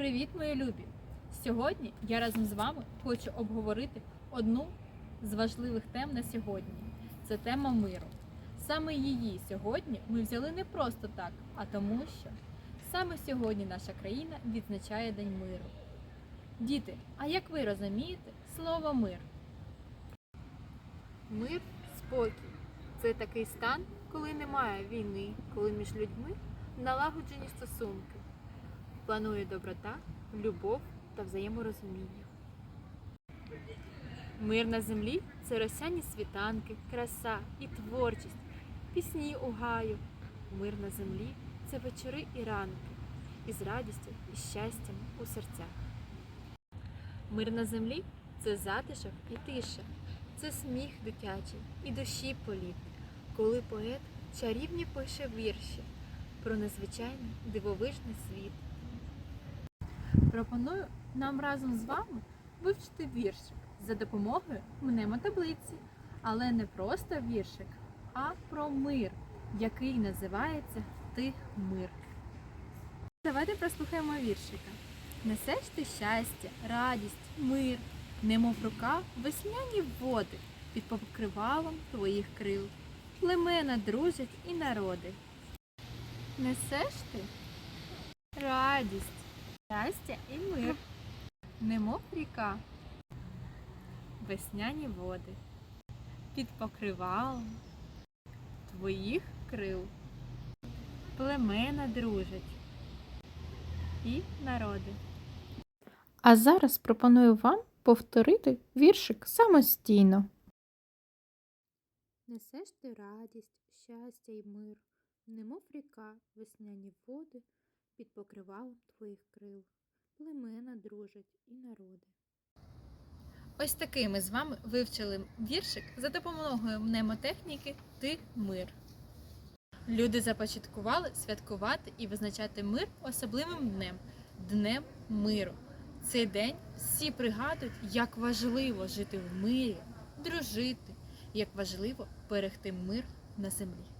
Привіт, мої любі! Сьогодні я разом з вами хочу обговорити одну з важливих тем на сьогодні. Це тема миру. Саме її сьогодні ми взяли не просто так, а тому, що саме сьогодні наша країна відзначає День миру. Діти, а як ви розумієте слово мир? Мир спокій. Це такий стан, коли немає війни, коли між людьми налагоджені стосунки. Планує доброта, любов та взаєморозуміння. Мир на землі це росяні світанки, краса і творчість, пісні у гаю. Мир на землі це вечори і ранки, із радістю і щастям у серцях. Мир на землі це затишок і тиша, це сміх дитячий і душі політ, коли поет чарівні пише вірші про незвичайний дивовижний світ. Пропоную нам разом з вами вивчити віршик за допомогою мнемотаблиці, але не просто віршик, а про мир, який називається Ти мир. Давайте прослухаємо віршика. Несеш ти щастя, радість, мир, немов рука весняні води під покривалом твоїх крил. Племена дружать і народи. Несеш ти радість, щастя і мир, немов ріка, весняні води, під покривалом твоїх крил, племена дружать і народи. А зараз пропоную вам повторити віршик самостійно. Несеш ти радість, щастя й мир, немов ріка, весняні води покривалом твоїх крил, племена дружать і народи. Ось такий ми з вами вивчили віршик за допомогою мнемотехніки Ти мир. Люди започаткували святкувати і визначати мир особливим днем Днем миру. Цей день всі пригадують, як важливо жити в мирі, дружити, як важливо берегти мир на землі.